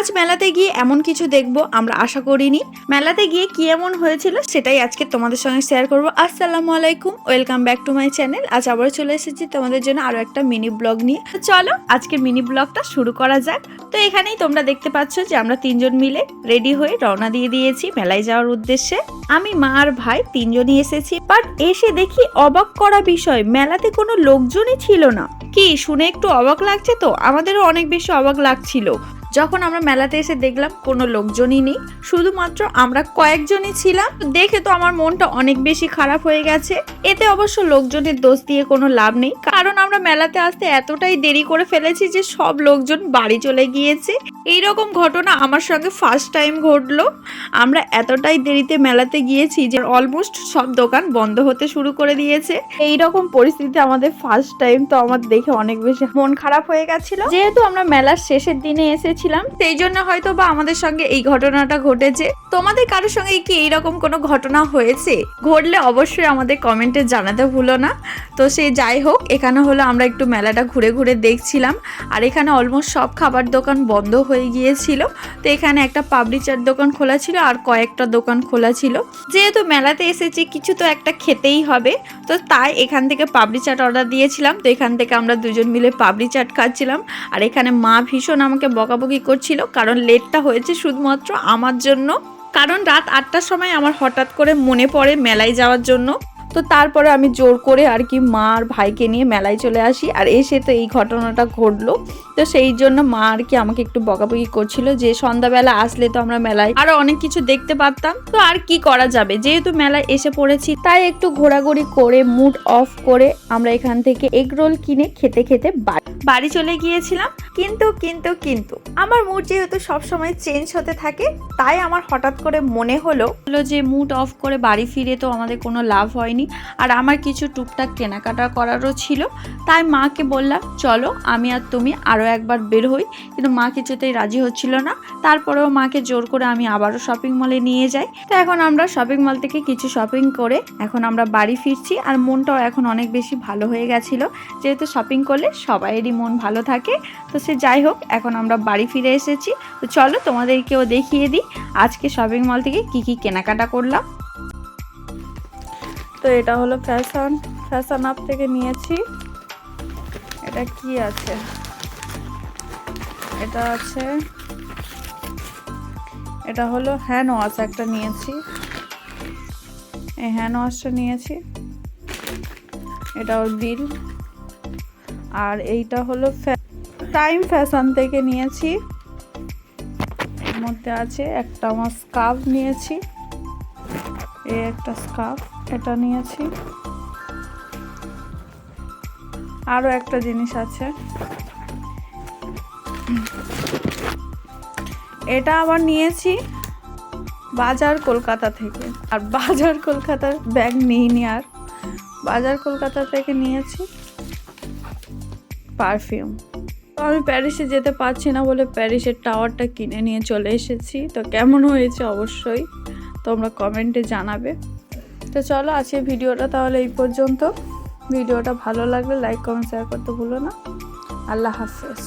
আজ মেলাতে গিয়ে এমন কিছু দেখব আমরা আশা করিনি। মেলাতে গিয়ে কি এমন হয়েছিল সেটাই আজকে তোমাদের সঙ্গে শেয়ার করব। আসসালামু আলাইকুম welcome back to my channel আজ আবারও চলে এসেছি তোমাদের জন্য আরও একটা মিনি ব্লগ নিয়ে। চলো আজকে মিনি ব্লগটা শুরু করা যাক। তো এখানেই তোমরা দেখতে পাচ্ছ যে আমরা তিনজন মিলে রেডি হয়ে রওনা দিয়ে দিয়েছি মেলায় যাওয়ার উদ্দেশ্যে। আমি, মা আর ভাই তিনজনই এসেছি। বাট এসে দেখি অবাক করা বিষয়, মেলাতে কোনো লোকজনই ছিল না। কি, শুনে একটু অবাক লাগছে তো? আমাদেরও অনেক বেশি অবাক লাগছিল। যখন আমরা মেলাতে এসে দেখলাম কোনো লোকজনই নেই, শুধুমাত্র আমরা কয়েকজনই ছিলাম, দেখে তো আমার মনটা অনেক বেশি খারাপ হয়ে গেছে। এতে অবশ্য লোকজনের দোষ দিয়ে কোনো লাভ নেই, কারণ আমরা মেলাতে আসতে এতটাই দেরি করে ফেলেছি যে সব লোকজন বাড়ি চলে গিয়েছে। এই রকম ঘটনা আমার সঙ্গে ফার্স্ট টাইম ঘটলো। আমরা এতটাই দেরিতে মেলাতে গিয়েছি যে অলমোস্ট সব দোকান বন্ধ হতে শুরু করে দিয়েছে। এই রকম পরিস্থিতি আমাদের ফার্স্ট টাইম তো আমার দেখে অনেক বেশি মন খারাপ হয়ে গেছিল। যেহেতু আমরা মেলার শেষের দিনে এসেছিলাম সেই জন্য হয়তো বা আমাদের সঙ্গে এই ঘটনাটা ঘটেছে। তোমাদের কারোর সঙ্গে কি এইরকম কোনো ঘটনা হয়েছে? ঘটলে অবশ্যই আমাদের কমেন্টে জানাতে ভুলো না। তো সে যাই হোক, এখানে হলো আমরা একটু মেলাটা ঘুরে ঘুরে দেখছিলাম। আর এখানে অলমোস্ট সব খাবার দোকান বন্ধ হয়ে গিয়েছিল। তো এখানে একটা পাবলি চাট দোকান খোলা ছিল আর কয়েকটা দোকান খোলা ছিল। যেহেতু মেলাতে এসেছি, কিছু তো একটা খেতেই হবে। তো তাই এখান থেকে পাবলি চাট অর্ডার দিয়েছিলাম। তো এখান থেকে আমরা দুজন মিলে পাবলি চাট খাচ্ছিলাম। আর এখানে মা ভীষণ আমাকে বকাবকি করছিল, কারণ লেটটা হয়েছে শুধুমাত্র আমার জন্য। কারণ রাত আটটার সময় আমার হঠাৎ করে মনে পড়ে মেলায় যাওয়ার জন্য। তো তারপরে আমি জোর করে আর কি মা আর ভাইকে নিয়ে মেলায় চলে আসি। আর এসে তো এই ঘটনাটা ঘটলো। তো সেই জন্য মা আর কি আমাকে একটু বকাবকি করছিল যে সন্ধ্যাবেলা আসলে তো আমরা মেলায় আরও অনেক কিছু দেখতে পারতাম। তো আর কি করা যাবে? যেহেতু মেলায় এসে পড়েছি, তাই একটু ঘোরাঘুরি করে মুড অফ করে আমরা এখান থেকে এগ রোল কিনে খেতে খেতে বাড়ি চলে গিয়েছিলাম। কিন্তু কিন্তু কিন্তু আমার মুড যেহেতু সবসময় চেঞ্জ হতে থাকে, তাই আমার হঠাৎ করে মনে হলো যে মুড অফ করে বাড়ি ফিরে তো আমাদের কোনো লাভ হয়নি আর আমার কিছু টুকটাক কেনাকাটা করারও ছিল। তাই মাকে বললাম, চলো, আমি আর তুমি আরও একবার বের হই। কিন্তু মা কিছুতেই রাজি হচ্ছিল না। তারপরেও মাকে জোর করে আমি আবারও শপিং মলে নিয়ে যাই। তো এখন আমরা শপিং মল থেকে কিছু শপিং করে এখন আমরা বাড়ি ফিরছি। আর মনটাও এখন অনেক বেশি ভালো হয়ে গেছিল। যেহেতু শপিং করলে সবাইয়েরই মন ভালো থাকে। তো সে যাই হোক, এখন আমরা বাড়ি ফিরে এসেছি। তো চলো তোমাদেরকেও দেখিয়ে দিই, আজকে শপিং মল থেকে কি কি কেনাকাটা করলাম। তো এটা হলো ফ্যাশন ফ্যাশন আপ থেকে নিয়েছি। এটা কি আছে? এটা আছে, এটা হলো হ্যান্ড ওয়াশ একটা নিয়েছি। এই হ্যান্ড ওয়াশটা নিয়েছি। এটা ওর বিল আর এইটা হলো টাইম ফ্যাশন থেকে নিয়েছি। এর মধ্যে আছে একটা আমার স্কার্ফ নিয়েছি। এই একটা স্কার্ফ এটা নিয়েছি। আরও একটা জিনিস আছে। এটা আবার নিয়েছি বাজার কলকাতা থেকে। আর বাজার কলকাতার ব্যাগ নিইনি আর। বাজার কলকাতা থেকে নিয়েছি পারফিউম তো আমি প্যারিসে যেতে পারছি না বলে প্যারিসের টাওয়ারটা কিনে নিয়ে চলে এসেছি। তো কেমন হয়েছে? অবশ্যই তোমরা কমেন্টে জানাবে। তো চলো আজকে ভিডিওটা তাহলে এই পর্যন্ত। ভিডিওটা ভালো লাগলে লাইক, কমেন্ট শেয়ার করতে ভুলো না। আল্লাহ হাফেজ।